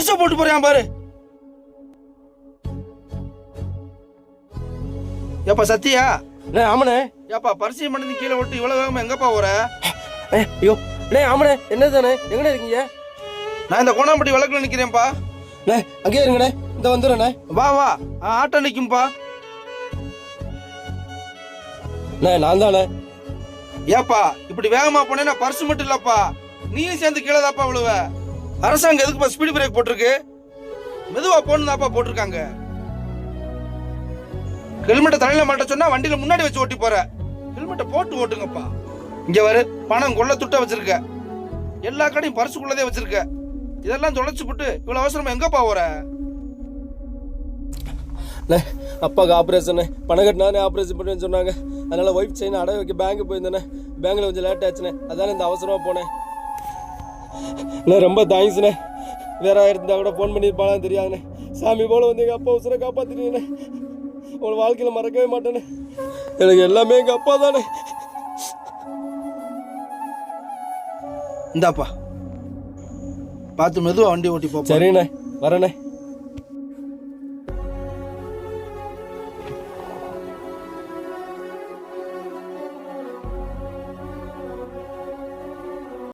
பர்ஸ போட்டு போறியான் பாரு. ஏப்பா சத்தியா அண்ணே ஆமாண்ணே ஏப்பா பரிசையும் பண்ணி கீழே விட்டு இவ்வளவு வேகமா எங்கப்பா போற? ஐயோ அண்ணே ஆமாண்ணே என்னதானே எங்கண்ணே இருக்கீங்க? நான் இந்த கோணாம்பட்டி வழக்குல நிக்கிறேன்ப்பா. அண்ணே அங்கேயே இருங்கண்ணே இந்த வந்துடுறேண்ணே வா வா. ஆட்டோ நிக்கும்பா. அண்ணே நான் தானே. ஏப்பா இப்படி வேகமா போனேன்னா பர்ஸ் மட்டும் இல்லப்பா. நீயும் சேர்ந்து கீழே தாப்பா விழுவ. அரசாங்கம் எதுக்குப்பா ஸ்பீடு பிரேக் போட்டிருக்கு? மெதுவா போன்னு தாப்பா போட்டிருக்காங்க. ஹெல்மெட்டை தலையில மாட்ட சொன்னா வண்டியில முன்னாடி வச்சு ஓட்டி போற. ஹெல்மெட்டை போட்டு ஓட்டுங்கப்பா. இங்க வரு பணம் கொள்ள துட்ட வச்சிருக்க. எல்லா கடையும் பரிசுக்குள்ளதே வச்சிருக்க. இதெல்லாம் தொலைச்சு போட்டு இவ்வளவு அவசரமா எங்கப்பா போற? அப்பாவுக்கு ஆப்ரேஷன் பணம் கட்டினானே ஆப்ரேஷன் பண்ணுவேன்னு சொன்னாங்க. அதனால ஒய்ஃப் செயின் அடகு வைக்க பேங்க் போயிருந்தேனே. பேங்க்ல கொஞ்சம் லேட் ஆச்சுனே. அதானே இந்த அவசரமாக போனேன். அண்ணே ரொம்ப தேங்க்ஸ்ண்ணே வேற இருந்தா கூட ஃபோன் பண்ணியிருப்பானு தெரியாதுண்ணே. சாமி போல வந்து எங்கள் அப்பா உசுரை காப்பாற்றினீங்கண்ணே உங்களை வாழ்க்கையில் மறக்கவே மாட்டேனே எனக்கு எல்லாமே எங்கள் அப்பா தானே. இந்தாப்பா. பார்த்து மெதுவா வண்டி ஓட்டி போப்பா சரிண்ணே வரேண்ணே.